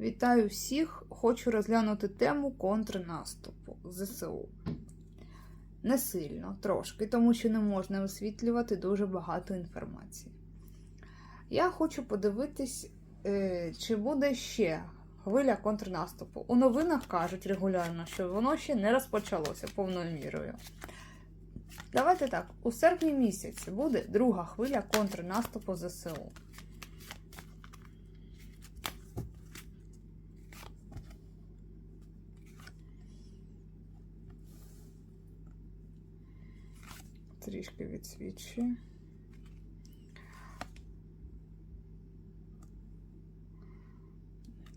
Вітаю всіх! Хочу розглянути тему контрнаступу ЗСУ. Не сильно, трошки, тому що не можна висвітлювати дуже багато інформації. Я хочу подивитись, е, чи буде ще хвиля контрнаступу. У новинах кажуть регулярно, що воно ще не розпочалося повною мірою. Давайте так, у серпні місяці буде друга хвиля контрнаступу ЗСУ. Трішки відсвічую.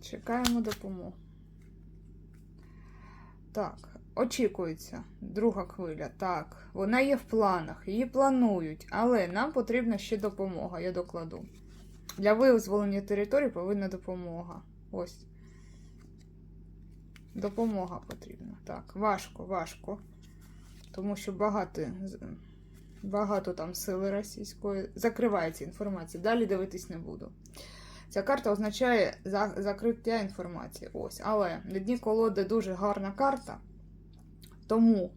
Чекаємо допомогу. Так, очікується друга хвиля. Так, вона є в планах, її планують, але нам потрібна ще допомога, я докладу. Для визволення території повинна допомога. Ось. Допомога потрібна. Так, важко, важко. Тому що багато, багато там сили російської. Закривається інформація. Далі дивитись не буду. Ця карта означає закриття інформації. Ось. Але на дні колоди дуже гарна карта. Тому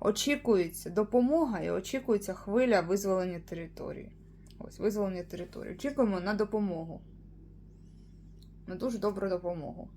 очікується допомога і очікується хвиля визволення території. Ось, визволення території. Очікуємо на допомогу. На дуже добру допомогу.